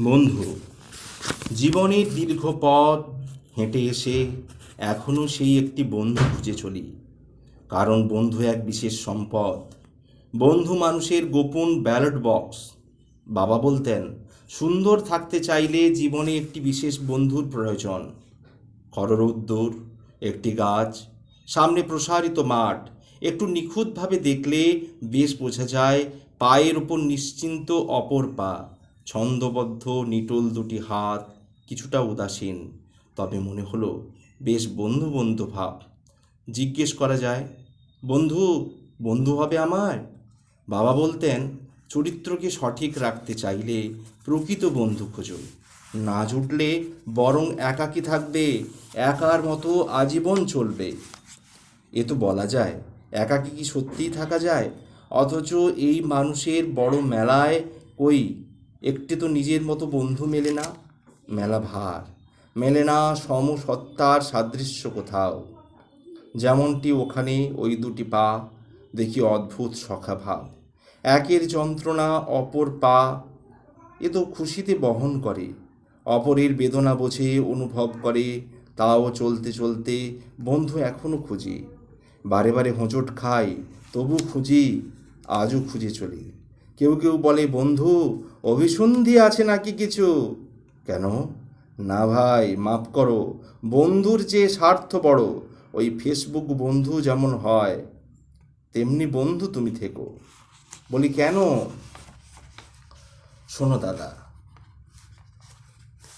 বন্ধু জীবনের দীর্ঘ পথ হেঁটে এসে এখনও সেই একটি বন্ধু খুঁজে চলি। কারণ বন্ধু এক বিশেষ সম্পদ। বন্ধু মানুষের গোপন ব্যালট বক্স বাবা বলতেন, সুন্দর থাকতে চাইলে জীবনে একটি বিশেষ বন্ধুর প্রয়োজন। কররোদ্দুর একটি গাছ, সামনে প্রসারিত মাঠ, একটু নিখুঁতভাবে দেখলে বেশ বোঝা যায় পায়ের ওপর নিশ্চিন্ত অপর পা। ছন্দবদ্ধ নিটোল দুটি হাত কিছুটা উদাসীন। তবে মনে হলো, বেশ বন্ধু বন্ধু ভাব। জিজ্ঞেস করা যায়, বন্ধু বন্ধু হবে আমার? বাবা বলতেন, চরিত্রকে সঠিক রাখতে চাইলে প্রকৃত বন্ধু খোঁজো না জুটলে বরং একাকী থাকবে, একার মতো আজীবন চলবে। এ তো বলা যায়, একাকী কি সত্যিই থাকা যায়? অথচ এই মানুষের বড় মেলায় কই একটি তো নিজের মতো বন্ধু মেলে না, মেলা ভার। মেলে না সমসত্তার সাদৃশ্য কোথাও। যেমনটি ওখানে ওই দুটি পা, দেখি অদ্ভুত সখা ভাব একের যন্ত্রণা, অপর পা, এ তো খুশিতে বহন করে। অপরের বেদনা বোঝে, অনুভব করে, তাও চলতে চলতে বন্ধু এখনও খুঁজি। বারে বারে হোঁচট খাই তবু খুঁজি, আজও খুঁজে চলি। কেউ কেউ বলে, বন্ধু, অভিসন্ধি আছে নাকি কিছু? কেন? না ভাই, মাফ করো, বন্ধুর চেয়ে স্বার্থ বড়, ওই ফেসবুক বন্ধু যেমন হয়, তেমনি বন্ধু তুমি থেকো। বলি, কেন? শোনো দাদা,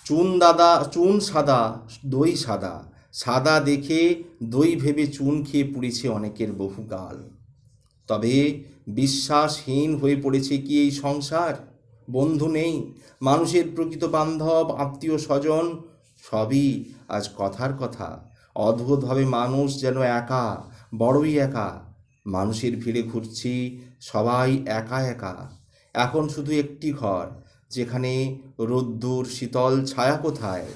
চুন দাদা, চুন সাদা, দই সাদা সাদা দেখে দই ভেবে চুন খেয়ে পুড়েছে অনেকের বহুকাল। তবে বিশ্বাসহীন হয়ে পড়েছে কি এই সংসার? বন্ধু নেই, মানুষের প্রকৃত বান্ধব, আত্মীয় স্বজন, সবই আজ কথার কথা। অদ্ভুতভাবে মানুষ যেন একা, বড়ই একা। মানুষের ভিড়ে ঘুরছি সবাই একা একা। এখন শুধু একটি ঘর, যেখানে রোদ্দুর, শীতল, ছায়া কোথায়?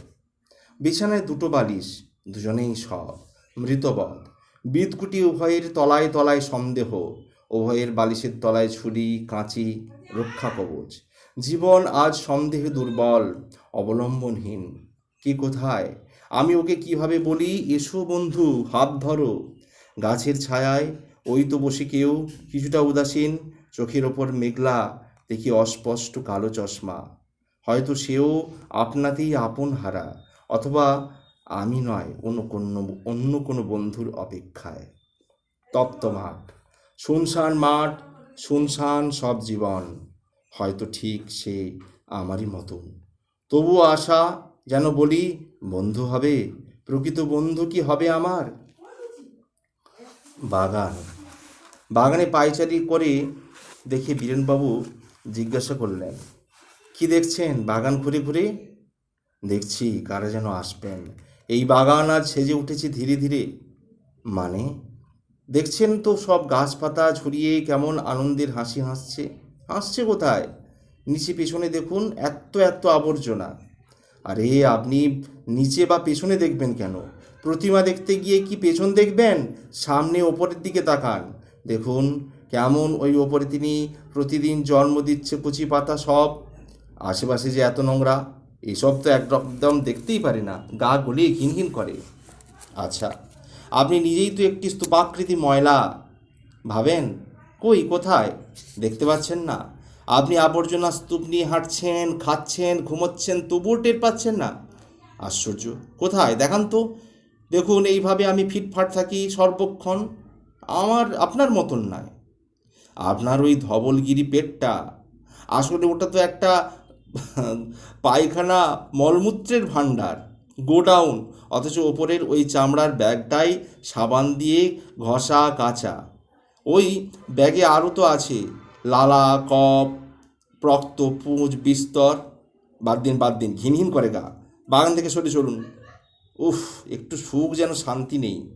বিছানায় দুটো বালিশ, দুজনেই সব মৃতবধ। বিদকুটি উভয়ের তলায় তলায় সন্দেহ। উভয়ের বালিশের তলায় ছুরি, কাঁচি, রক্ষা কবচ। জীবন আজ সন্দেহে দুর্বল, অবলম্বনহীন। কি কোথায়? আমি ওকে কীভাবে বলি? এসো বন্ধু, হাত ধরো। গাছের ছায়ায় ওই তো বসে কেউ, কিছুটা উদাসীন, চোখের ওপর মেঘলা, দেখি অস্পষ্ট কালো চশমা। হয়তো সেও আপনাতেই আপন হারা, অথবা আমি নয়, অন্য কোনো অন্য কোনো বন্ধুর অপেক্ষায়। তপ্ত মাঠ শুনশান মাঠ, শুনশান সব জীবন। হয়তো ঠিক সে আমারই মতন তবুও আশা যেন বলি, বন্ধু হবে, প্রকৃত বন্ধু কি হবে আমার? বাগান। বাগানে পায়চারি করে দেখে বীরেনবাবু জিজ্ঞাসা করলেন, কি দেখছেন বাগান ঘুরে ঘুরে? দেখছি, কারা যেন আসবেন। এই বাগান আজ সেজে উঠেছে ধীরে ধীরে। মানে? দেখছেন তো সব গাছপাতা ছড়িয়ে কেমন আনন্দের হাসি হাসছে? হাসছে কোথায়? নিচে পেছনে দেখুন এত এত আবর্জনা। আরে, আপনি নিচে বা পেছনে দেখবেন কেন? প্রতিমা দেখতে গিয়ে কি পেছন দেখবেন? সামনে ওপরের দিকে তাকান। দেখুন, কেমন ওই ওপরে তিনি প্রতিদিন জন্ম দিচ্ছে কচি পাতা সব। আশেপাশে যে এত নোংরা, এসব তো একদম দেখতেই পারে না। গা গলিয়ে ঘিনঘিন করে। আচ্ছা আপনি নিজেই তো একটি স্তূপাকৃতি ময়লা। ভাবেন? কই, কোথায়? দেখতে পাচ্ছেন না। আপনি আবর্জনা স্তূপ নিয়ে হাঁটছেন, খাচ্ছেন, ঘুমোচ্ছেন, তবুও টের পাচ্ছেন না। আশ্চর্য। কোথায়? দেখান তো। দেখুন, এইভাবে আমি ফিটফাট থাকি সর্বক্ষণ। আমার, আপনার মতন নয়। আপনার ওই ধবলগিরি পেটটা। আসলে ওটা তো একটা পায়খানা মলমূত্রের ভাণ্ডার। গোডাউন অথচ ওপরের ওই চামড়ার ব্যাগটাই সাবান দিয়ে ঘষা কাচা। ওই ব্যাগে আরও তো আছে, লালা, কপ, রক্ত, পুঁজ, বিস্তর। বাদ দিন বাদ দিন, ঘিন ঘিন করে গা। বাগান থেকে সরে চলুন। উফ, একটু সুখ যেন শান্তি নেই।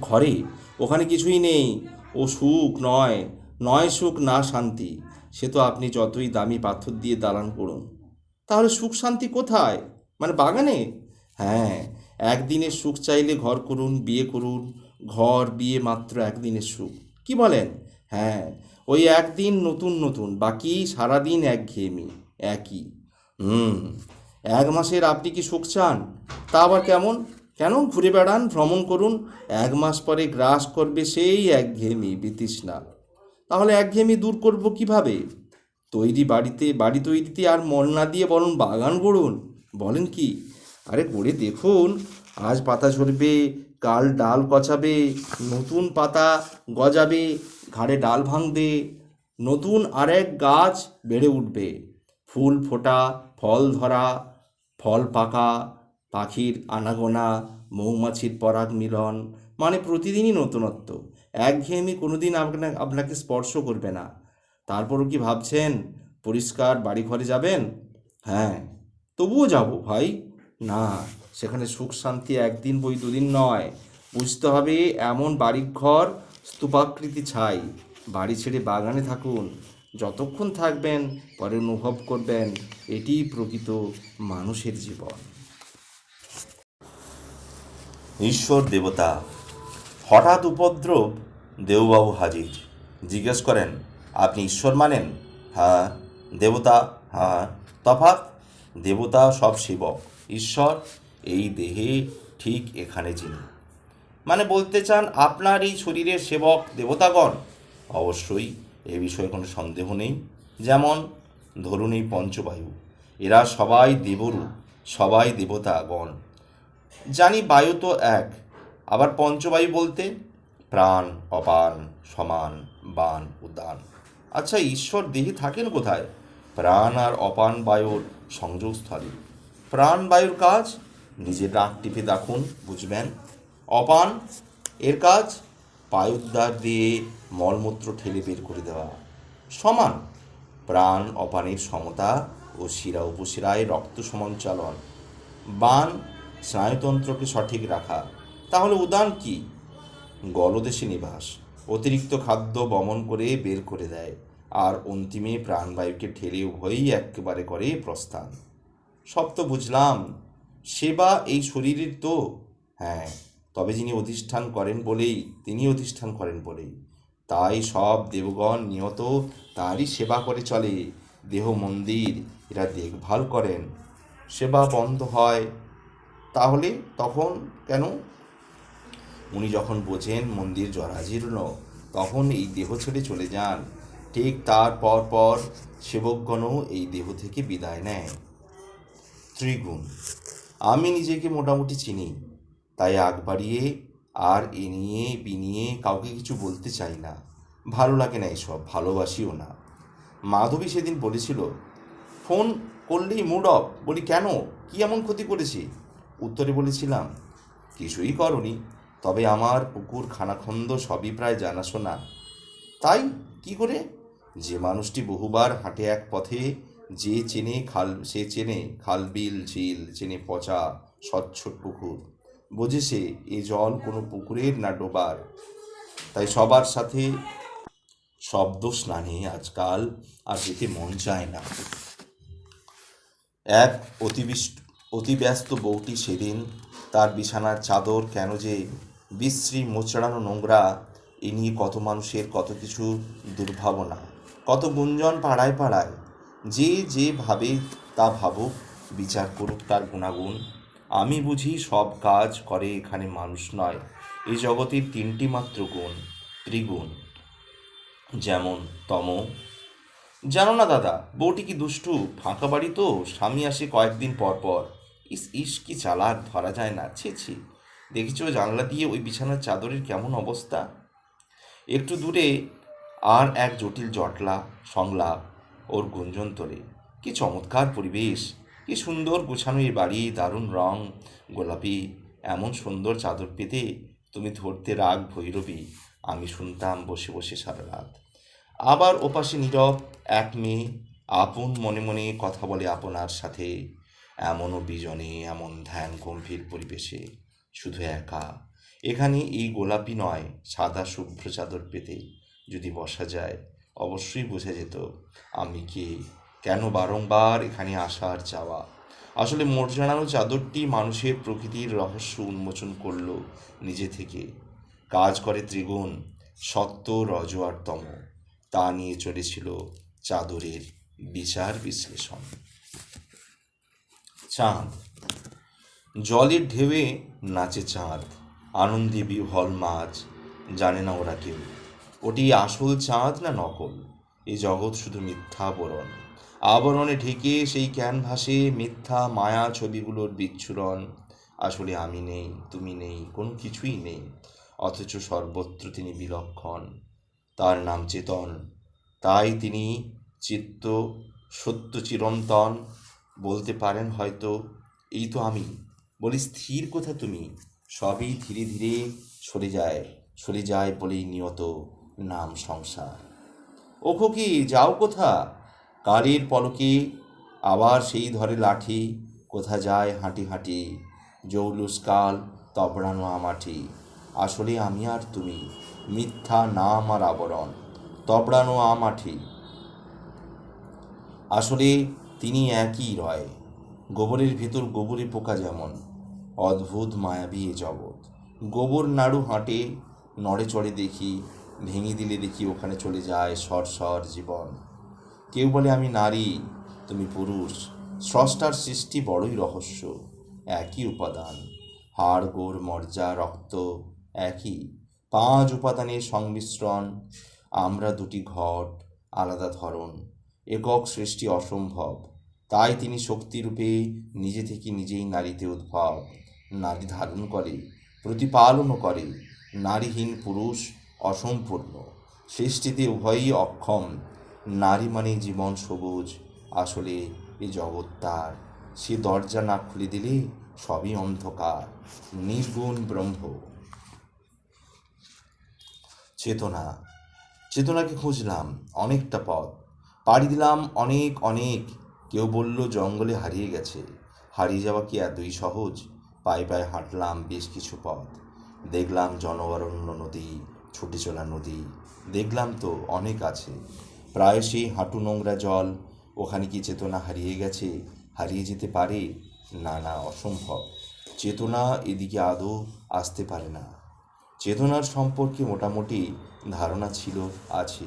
ঘরে ওখানে কিছুই নেই। ও সুখ নয় নয় সুখ না শান্তি। সে তো আপনি যতই দামি পাথর দিয়ে দালান করুন। তাহলে সুখ শান্তি কোথায়? মানে বাগানে? হ্যাঁ একদিনের সুখ চাইলে ঘর করুন, বিয়ে করুন, ঘর, বিয়ে মাত্র একদিনের সুখ। কি বলেন? হ্যাঁ ওই একদিন নতুন নতুন, বাকি সারাদিন একঘেয়েমি, একই। হুম, এক মাসের আপনি কি সুখ চান? তা আবার কেমন? কেন ঘুরে বেড়ান, ভ্রমণ করুন, এক মাস পরে গ্রাস করবে সেই একঘেয়েমি, বিতৃষ্ণা। তাহলে একঘেয়েমি দূর করব কীভাবে? তৈরি বাড়িতে, বাড়ি তৈরিতে আর মন না দিয়ে বরং বাগান গড়ুন? বলেন কি? আরে করে দেখুন, আজ পাতা ঝরবে, কাল ডাল গজাবে নতুন পাতা গজাবে, ঘাড়ে ডাল ভাঙবে, নতুন আরেক গাছ বেড়ে উঠবে। ফুল ফোটা, ফল ধরা, ফল পাকা, পাখির আনাগোনা, মৌমাছির পরাগ মিলন মানে প্রতিদিনই নতুনত্ব। একঘেয়েমি কোনোদিন আপনাকে আপনাকে স্পর্শ করবে না। তারপরও কি ভাবছেন, পরিষ্কার বাড়ি ঘরে যাবেন? হ্যাঁ তবুও যাব ভাই। না, সেখানে সুখ শান্তি একদিন বই দুদিন নয়। বুঝতে হবে এমন বাড়ির ঘর স্তূপাকৃতি ছাই। বাড়ি ছেড়ে বাগানে থাকুন। যতক্ষণ থাকবেন, পরে অনুভব করবেন এটিই প্রকৃত মানুষের জীবন। ঈশ্বর দেবতা, হঠাৎ উপদ্রব দেববাবু হাজির। জিজ্ঞেস করেন, আপনি ঈশ্বর মানেন? হ্যাঁ দেবতা হ্যাঁ তফাৎ? দেবতা সব সেবক ঈশ্বর, এই দেহে ঠিক এখানে যিনি। মানে বলতে চান, আপনার এই শরীরের সেবক দেবতাগণ? অবশ্যই, এ বিষয়ে কোনো সন্দেহ নেই। যেমন, ধরুন এই পঞ্চবায়ু। এরা সবাই দেবরূপ, সবাই দেবতাগণ। জানি বায়ু তো এক, আবার পঞ্চবায়ু বলতে প্রাণ, অপান, সমান, বান উদান আচ্ছা ঈশ্বর দেহে থাকেন কোথায়? প্রাণ আর অপান বায়ুর সংযোগস্থলে। প্রাণ বায়ুর কাজ, নিজের নাক টিপে দেখুন, বুঝবেন? অপান, এর কাজ পায়োদ্বার দিয়ে মলমূত্র ঠেলে বের করে দেওয়া। সমান, প্রাণ অপানের সমতা ও শিরা উপশিরায় রক্ত সঞ্চালন বান, স্নায়ুতন্ত্রকে সঠিক রাখা। তাহলে উদান কি? গলদেশে নিবাস। অতিরিক্ত খাদ্য বমন করে বের করে দেয়। আর অন্তিমে প্রাণবায়ুকে ঠেলে উভয়ই একেবারে করে প্রস্থান। সব তো বুঝলাম, সেবা এই শরীরের তো। হ্যাঁ তবে যিনি অধিষ্ঠান করেন বলেই, তিনি অধিষ্ঠান করেন বলেই। তাই সব দেবগণ নিয়ত তারই সেবা করে চলে। দেহ মন্দির, এরা দেখভাল করেন। সেবা বন্ধ হয়, তাহলে তখন কেন? উনি যখন বোঝেন মন্দির জরাজীর্ণ, তখন এই দেহ ছেড়ে চলে যান। ঠিক তার পর পর সেবকগণও এই দেহ থেকে বিদায় নেয়। ত্রিগুণ, আমি নিজেকে মোটামুটি চিনি, তাই আগ বাড়িয়ে আর এ নিয়ে বিনিয়ে কাউকে কিছু বলতে চাই না। ভালো লাগে না এসব, ভালোবাসিও না। মাধবী সেদিন বলেছিল, ফোন করলেই মুড অফ, বলি কেন? কি এমন ক্ষতি করেছি? উত্তরে বলেছিলাম, কিছুই করনি, তবে আমার পুকুর, খানাখন্দ সবই প্রায় জানাশোনা। তাই কি করে? যে মানুষটি বহুবার হাঁটে এক পথে, যে চেনে খাল, সে চেনে খাল, বিল, ঝিল, চেনে পচা স্বচ্ছ পুকুর। বোঝে সে, এ জল কোনো পুকুরের না ডোবার। তাই সবার সাথে শব্দ স্নানে আজকাল, আর যেতে মন চায় না। এক অতিবিষ্ট, অতিব্যস্ত বউটি সেদিন তার বিছানার চাদর কেন যে বিশ্রী মোচড়ানো নোংরা, এ নিয়ে কত মানুষের কত কিছু দুর্ভাবনা। কত গুঞ্জন পাড়ায় পাড়ায়, যে যে ভাবে তা ভাবুক, বিচার করুক তার গুণাগুণ। আমি বুঝি সব কাজ করে এখানে মানুষ নয় এই জগতের তিনটি মাত্র গুণ, ত্রিগুণ। যেমন তম। জানো না দাদা, বউটি কি দুষ্টু? ফাঁকা বাড়ি তো, স্বামী আসে কয়েকদিন পর পর। ইস ইস, কি চালাক, ধরা যায় না। ছি ছি। দেখেছ জানলা দিয়ে ওই বিছানার চাদরের কেমন অবস্থা? একটু দূরে আর এক জটিল জটলা, সংলাপ, ওর গুঞ্জন তোলে। কি চমৎকার পরিবেশ, কি সুন্দর গোছানো এই বাড়ি, দারুণ রং, গোলাপি, এমন সুন্দর চাদর পেতে তুমি ধরতে রাগ ভৈরবী, আমি শুনতাম বসে বসে সারা রাত। আবার ওপাশে নীরব এক মেয়ে আপন মনে মনে কথা বলে আপনার সাথে, এমনও বিজনে, এমন ধ্যান গম্ভীর পরিবেশে, শুধু একা। এখানে এই গোলাপি নয়, সাদা শুভ্র চাদর পেতে। যদি বসা যায়, অবশ্যই বোঝা যেত আমি কে কেন বারংবার এখানে আসার যাওয়া। আসলে মোট জানানো চাদরটি মানুষের প্রকৃতির রহস্য উন্মোচন করল নিজে থেকে। কাজ করে ত্রিগুণ সত্য, রজ আর তম। তা নিয়ে চলেছিল চাদরের বিচার বিশ্লেষণ। চাঁদ। জলের ঢেউয়ে নাচে চাঁদ। আনন্দে বিহল মাছ, জানে না ওরা কেউ। ওটি আসল চাঁদ না নকল? এই জগৎ শুধু মিথ্যা আবরণ আবরণে ঢেকে সেই ক্যানভাসে মিথ্যা মায়া ছবিগুলোর বিচ্ছুরণ। আসলে আমি নেই, তুমি নেই, কোনো কিছুই নেই। অথচ সর্বত্র তিনি বিলক্ষণ। তার নাম চেতন। তাই তিনি চিত্ত, সত্য চিরন্তন। বলতে পারেন হয়তো, এই তো আমি। বলি, স্থির কোথা তুমি? সবই ধীরে ধীরে সরে যায় সরে যায় বলেই নিয়ত। নাম সংসার। ওখো কি, যাও কোথা? কালের পলকে আবার সেই ধরে লাঠি, কোথা যায় হাঁটি হাঁটি, জৌলুস কাল তবড়ানো আমাঠি আসলে আমি আর তুমি, মিথ্যা নাম আর আবরণ, তবড়ানো আমাঠি আসলে তিনি একই রয়, গোবরের ভেতর গোবরে পোকা যেমন, অদ্ভুত মায়াবী এ জগৎ। গোবর নাড়ু হাঁটে, নড়ে চড়ে দেখি ভেঙে দিলে দেখি ওখানে চলে যায় সর সর জীবন। কেউ বলে, আমি নারী, তুমি পুরুষ। স্রষ্টার সৃষ্টি বড়ই রহস্য, একই উপাদান। হাড়, গোড় মর্যা রক্ত একই। পাঁচ উপাদানের সংমিশ্রণ, আমরা দুটি ঘট, আলাদা ধরন। একক সৃষ্টি অসম্ভব, তাই তিনি শক্তিরূপে নিজে থেকে নিজেই নারীতে উদ্ভব। নারী ধারণ করে, প্রতিপালনও করে। নারীহীন পুরুষ অসম্পূর্ণ। সৃষ্টিতে উভয়ই অক্ষম। নারী মানে জীবন সবুজ, আসলে এই জগৎ তার। সে দরজা না খুলে দিলে সবই অন্ধকার। নির্গুণ ব্রহ্ম। চেতনা। চেতনাকে খুঁজলাম, অনেকটা পথ। পাড়ি দিলাম অনেক অনেক। কেউ বলল, জঙ্গলে হারিয়ে গেছে। হারিয়ে যাওয়া কি এতই সহজ? পায়ে পায়ে হাঁটলাম বেশ কিছু পথ। দেখলাম জনঅরণ্য নদী ছুটে চলা নদী। দেখলাম তো অনেক আছে। প্রায় সেই হাঁটু নোংরা জল। ওখানে কি চেতনা হারিয়ে গেছে? হারিয়ে যেতে পারে? না না, অসম্ভব। চেতনা এদিকে আদৌ আসতে পারে না। চেতনার সম্পর্কে মোটামুটি ধারণা ছিল, আছে।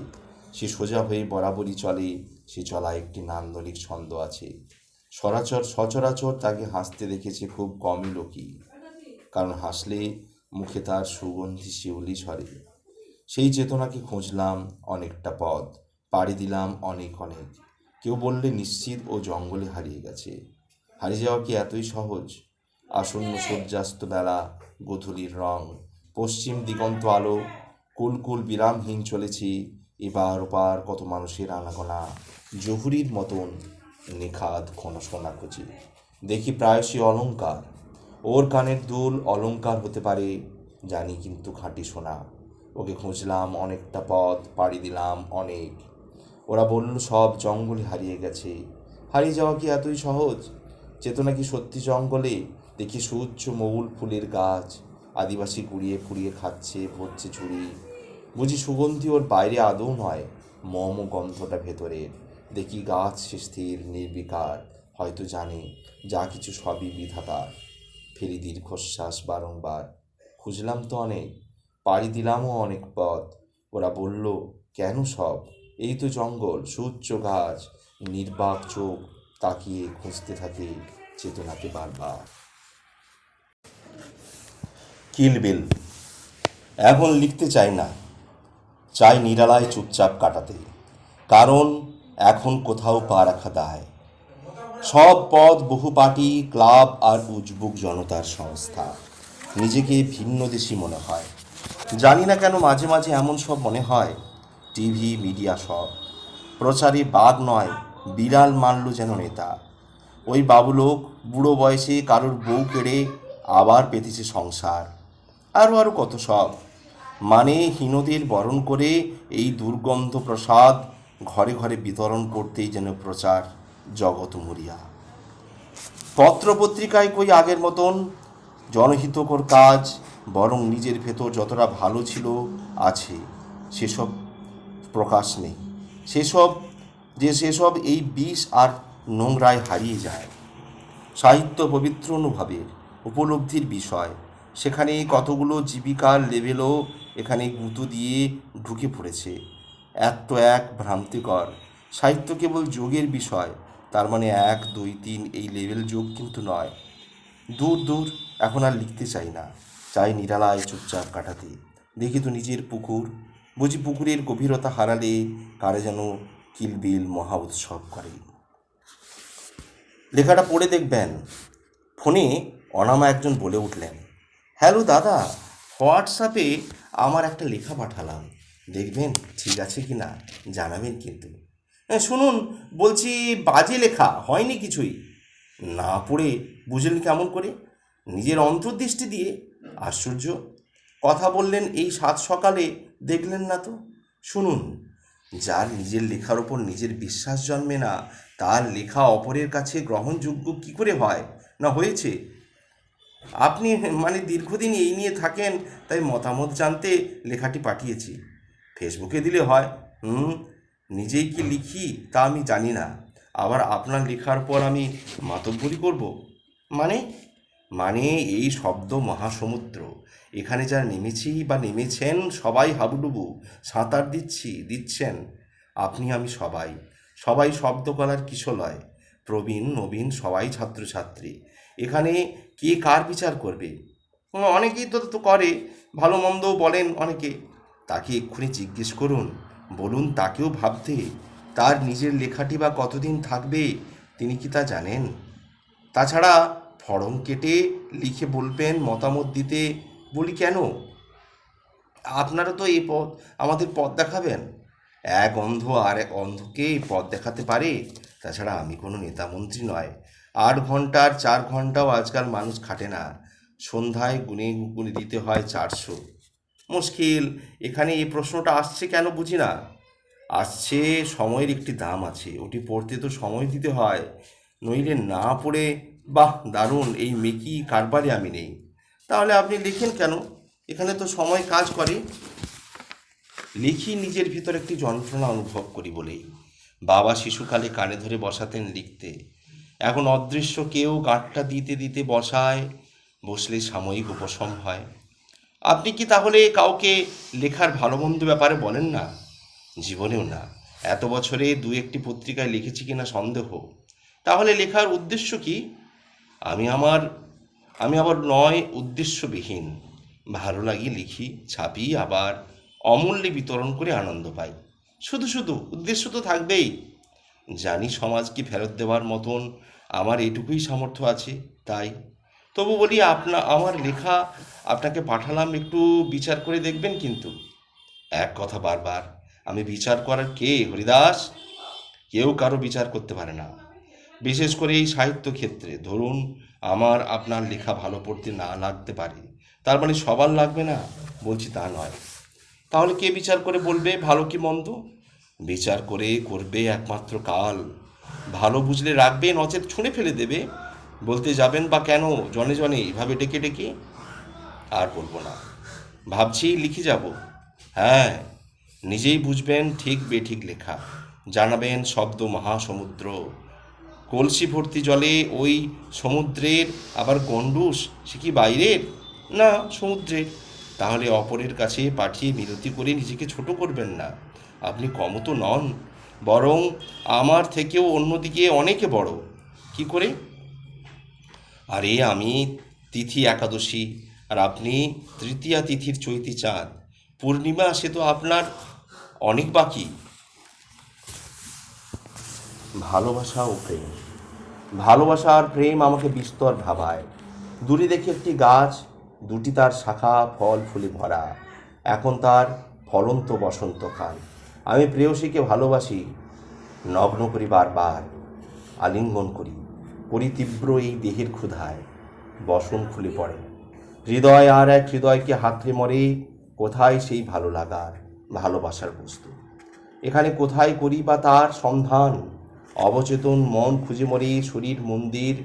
সে সোজা হয়ে বরাবরই চলে। সে চলা একটি নান্দনিক ছন্দ আছে। সরাচর, সচরাচর তাকে হাসতে দেখেছে খুব কমই লোকই। কারণ হাসলে মুখে তার সুগন্ধি শিউলি ঝরে। সেই চেতনাকে খুঁজলাম অনেকটা পথ, পাড়ি দিলাম অনেক অনেক। কেউ বললে নিশ্চিত ও জঙ্গলে হারিয়ে গেছে। হারিয়ে যাওয়া কি এতই সহজ? আসন্ন সূর্যাস্ত বেলা, গোধূলির রং, পশ্চিম দিগন্ত আলো কুলকুল বিরামহীন চলেছি, এবার ওপার কত মানুষের আনাগোনা, জহুরির মতন নিখাদ ক্ষণ সোনা খুঁজি। দেখি প্রায়শই অলঙ্কার ওর কানের দুল অলংকার হতে পারে, জানি কিন্তু খাঁটি সোনা। ওকে খুঁজলাম, অনেকটা পথ পাড়ি দিলাম, অনেক। ওরা বলল, সব জঙ্গলে হারিয়ে গেছে। হারিয়ে যাওয়া কি এতই সহজ? চেতনা কি সত্যি জঙ্গলে? দেখি সূর্য মৌল ফুলের গাছ, আদিবাসী কুড়িয়ে ফুড়িয়ে খাচ্ছে, ভরছে ঝুড়ি বুঝি সুগন্ধি ওর বাইরে আদৌ নয়, মম গন্ধটা ভেতরের দেখি গাছ সে স্থির, নির্বিকার, হয়তো জানে, যা কিছু সবই বিধাতার। ফেরি দীর্ঘশ্বাস বারংবার। খুঁজলাম তো অনেক। পাড়ি দিলামও অনেক পথ। ওরা বলল, কেন সব? এই তো জঙ্গল সূর্য গাছ, নির্বাক চোখ, তাকিয়ে খুঁজতে থাকে চেতনাকে বারবার। কিলবিল এখন লিখতে চাই না। চাই নিরালায় চুপচাপ কাটাতে। কারণ এখন কোথাও পা রাখা দায়। সব পদ বহু পার্টি, ক্লাব আর উজবুক জনতার সংস্থা। নিজেকে ভিন্নদেশী মনে হয়। জানি না কেন মাঝে মাঝে এমন সব মনে হয়। টিভি, মিডিয়া সব। প্রচারে বাঘ নয়, বিড়াল মানল যেন নেতা। ওই বাবুলোক বুড়ো বয়সে কারোর বউ কেড়ে আবার পেতেছে সংসার। আরও আরও কত সব। মানে হীনদের বরণ করে এই দুর্গন্ধ প্রসাদ ঘরে ঘরে বিতরণ করতেই যেন প্রচার জগৎ মরিয়া। পত্রপত্রিকায় কই আগের মতন জনহিতকর কাজ বরং নিজের ভেতর যতটা ভালো ছিল আছে, সেসব প্রকাশ নেই। সেসব, যে সেসব এই বিষ আর নোংরায় হারিয়ে যায়। সাহিত্য পবিত্র অনুভবের উপলব্ধির বিষয়। সেখানে কতগুলো জীবিকার লেভেলও এখানে গুঁতো দিয়ে ঢুকে পড়েছে। এত এক ভ্রান্তিকর। সাহিত্য কেবল যোগের বিষয়, তার মানে এক, দুই, তিন এই লেভেল যোগ কিন্তু নয়। দূর দূর, এখন আর লিখতে চাই না। চাই নিরালায় চুপচাপ কাটাতে। দেখি তো নিজের পুকুর। বুঝি পুকুরের গভীরতা হারালে কারে যেন কিলবিল মহা উৎসব করে। লেখাটা পড়ে দেখবেন। ফোনে অনামা একজন বলে উঠলেন, হ্যালো দাদা, হোয়াটসঅ্যাপে আমার একটা লেখা পাঠালাম। দেখবেন ঠিক আছে কি না, জানাবেন কিন্তু। হ্যাঁ শুনুন, বলছি বাজে লেখা, হয়নি কিছুই। না পড়ে, বুঝলেন কেমন করে? নিজের অন্তর্দৃষ্টি দিয়ে আশ্চর্য। কথা বললেন এই সাত সকালে, দেখলেন না তো? শুনুন, যার নিজের লেখার ওপর নিজের বিশ্বাস জন্মে না, তার লেখা অপরের কাছে গ্রহণযোগ্য কি করে হয়? না হয়েছে? আপনি মানে দীর্ঘদিন এই নিয়ে থাকেন, তাই মতামত জানতে লেখাটি পাঠিয়েছি। ফেসবুকে দিলে হয়, হুম, নিজেই কি লিখি তা আমি জানি না। আবার আপনার লেখার পর আমি মাতব্বরি করব? মানে মানে এই শব্দ মহাসমুদ্র। এখানে যারা নেমেছি বা নেমেছেন, সবাই হাবুডুবু, সাঁতার দিচ্ছি, দিচ্ছেন। আপনি আমি সবাই। সবাই শব্দ শব্দকলার কিশলয়। প্রবীণ, নবীন, সবাই ছাত্রছাত্রী। এখানে কে কার বিচার করবে? অনেকেই তো তো করে, ভালো মন্দও বলেন অনেকে। তাকে এক্ষুনি জিজ্ঞেস করুন। বলুন তাকেও ভাবতে, তার নিজের লেখাটি বা কতদিন থাকবে, তিনি কি তা জানেন? তাছাড়া ফরম কেটে লিখে বলবেন, মতামত দিতে। বলি, কেন? আপনারা তো এই পথ আমাদের পথ দেখাবেন। এক অন্ধ আর এক অন্ধকে পথ দেখাতে পারে? তাছাড়া আমি কোনো নেতা মন্ত্রী নয়। আট ঘণ্টার চার ঘন্টাও আজকাল মানুষ খাটে না। সন্ধ্যায় গুনে গুনে দিতে হয় চারশো। মুশকিল, এখানে এই প্রশ্নটা আসছে কেন বুঝি না? আসছে, সময়ের একটি দাম আছে। ওটি পড়তে তো সময় দিতে হয়। নইলে না পড়ে বাহ, দারুণ, এই মেকি কারবারে আমি নেই। তাহলে আপনি লিখেন কেন? এখানে তো সময় কাজ করে। লিখি নিজের ভিতর একটি যন্ত্রণা অনুভব করি বলেই। বাবা শিশুকালে কানে ধরে বসাতেন লিখতে। এখন অদৃশ্য কেউ গাঁটটা দিতে দিতে বসায়, বসলে সাময়িক উপশম হয়। আপনি কি তাহলে কাউকে লেখার ভালো মন্দ ব্যাপারে বলেন না? জীবনেও না। এত বছরে দু একটি পত্রিকায় লিখেছি কিনা সন্দেহ। তাহলে লেখার উদ্দেশ্য কি? আমি আমার, আমি আবার নয় উদ্দেশ্যবিহীন। ভালো লাগে লিখি, ছাপি, আবার অমূল্যে বিতরণ করে আনন্দ পাই। শুধু শুধু উদ্দেশ্য তো থাকবেই। জানি সমাজকে ফেরত দেওয়ার মতন, আমার এটুকুই সামর্থ্য আছে, তাই। তবু বলি, আপনা, আমার লেখা আপনাকে পাঠালাম, একটু বিচার করে দেখবেন কিন্তু। এক কথা বারবার, আমি বিচার করার কে? হরিদাস? কেউ কারও বিচার করতে পারে না। বিশেষ করে এই সাহিত্য ক্ষেত্রে ধরুন, আমার আপনার লেখা ভালো পড়তে না লাগতে পারে, তার মানে সবার লাগবে না? বলছি তা নয়। তাহলে কে বিচার করে বলবে, ভালো কি মন্দ? বিচার করে করবে একমাত্র কাল। ভালো বুঝলে রাখবে, নচেত ছুঁড়ে ফেলে দেবে। বলতে যাবেন বা কেন, জনে জনে এইভাবে ডেকে ডেকে? আর বলব না। ভাবছি লিখে যাব। হ্যাঁ নিজেই বুঝবেন ঠিক বেঠিক লেখা। জানাবেন শব্দ মহাসমুদ্র। কলসি ভর্তি জলে ওই সমুদ্রের আবার গন্ডুস সে কি বাইরের? না, সমুদ্রের। তাহলে অপরের কাছে পাঠিয়ে বিরতি করে নিজেকে ছোট করবেন না। আপনি কম তো নন, বরং আমার থেকেও অন্যদিকে অনেকে বড়। কি করে? আরে, আমি তিথি একাদশী, আর আপনি তৃতীয়া তিথির চৈতি চাঁদ। পূর্ণিমা, সে তো আপনার অনেক বাকি। ভালোবাসা ও প্রেম। ভালোবাসা আর প্রেম আমাকে বিস্তর ভাবায়। দূরে দেখি একটি গাছ, দুটি তার শাখা ফল ফুলে ভরা। এখন তার ফলন্ত বসন্তকাল আমি প্রেয়সীকে ভালোবাসি, নগ্ন করি বারবার, আলিঙ্গন করি করি তীব্র এই দেহের ক্ষুধায়, বসন খুলে পড়ে। হৃদয় আর এক হৃদয়কে হাতড়ে মরে কোথায় সেই ভালো লাগার, ভালোবাসার বস্তু? এখানে কোথায় করি বা তার সন্ধান? অবচেতন মন খুঁজে মরে শরীর, মন্দির,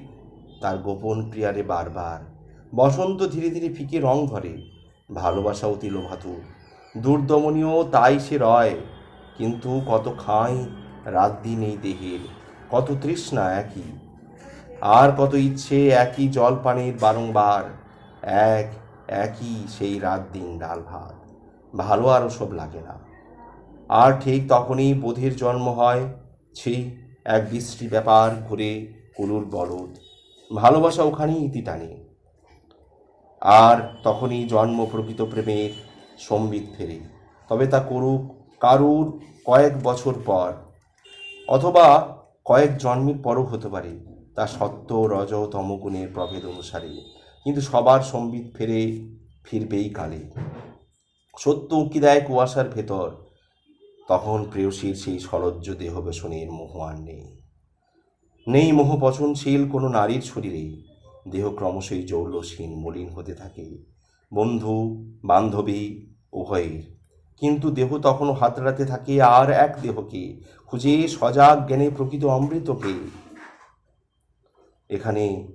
তার গোপন প্রিয়ারে বারবার। বসন্ত ধীরে ধীরে ফিকে রং ধরে। ভালোবাসা অতি লোভাতুর দুর্দমনীয় তাই সে রয়। কিন্তু কত খাই রাত দিন এই দেহের। কত তৃষ্ণা একই। আর কত ইচ্ছে একই জল পানির বারংবার। এক, একই সেই রাত দিন ডাল ভাত। ভালো আর সব লাগে না। আর ঠিক তখনই বোধের জন্ম হয়। ছি এক বিশ্রী ব্যাপার ঘুরে কুলুর বলদ ভালোবাসা ওখানেই ইতি টানে। আর তখনই জন্ম প্রকৃত প্রেমের সম্বিত ফেরে। তবে তা করুক কারুর কয়েক বছর পর। অথবা কয়েক জন্মের পরও হতে পারে, তা সত্য, রজ, তমগুণের প্রভেদ অনুসারে। কিন্তু সবার সম্বিত ফেরে ফিরবেই কালে। সত্য উঁকি দেয় কুয়াশার ভেতর তখন প্রেয়সীর সেই সলজ্জ দেহ বেসনের মোহ আর নেই। নেই মোহ পচনশীল, কোনো নারীর শরীরে দেহ ক্রমশই জৌলসীন মলিন হতে থাকে। বন্ধু, বান্ধবী, উভয়ের। কিন্তু দেহ তখনও হাতড়াতে থাকে, আর এক দেহকে খুঁজে সজাগ জ্ঞানে প্রকৃত অমৃতকে। এখানে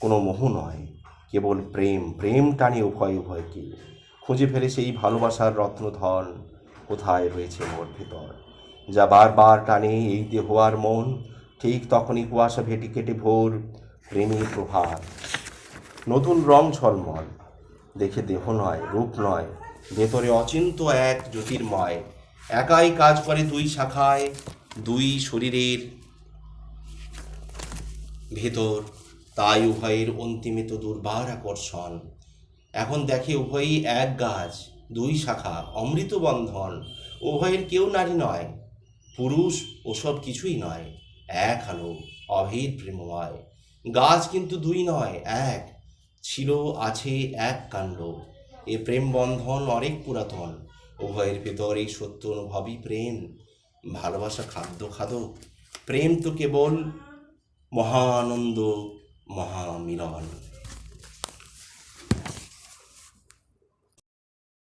কোনো মোহ নয়, কেবল প্রেম। প্রেম টানে উভয় উভয়কে। খুঁজে ফেলে সেই ভালোবাসার রত্নধন। কোথায় রয়েছে মোর ভেতর? যা বারবার টানে এই দেহ আর মন, ঠিক তখনই কুয়াশা ভেটি কেটে ভোর প্রেমের প্রভাত। নতুন রং ঝলমল, দেখে দেহ নয়, রূপ নয়, ভেতরে অচিন্ত এক জ্যোতির্ময়। একাই কাজ করে দুই শাখায়, দুই শরীরের ভেতর, তাই উভয়ের অন্তিমে তো দুর্বার আকর্ষণ। এখন দেখে উভয়ই এক গাছ দুই শাখা অমৃত বন্ধন উভয়ের কেউ নারী নয়, পুরুষ ওসব কিছুই নয়। এক আলো, অভেদ প্রেমময়। গাছ কিন্তু দুই নয়, এক। ছিল, আছে এক কাণ্ড। এ প্রেম বন্ধন অনেক পুরাতন। উভয়ের ভেতর এই সত্য অনুভবই প্রেম। ভালোবাসা খাদ্য, খাদক। প্রেম তো কেবল মহানন্দ, মহামিলন।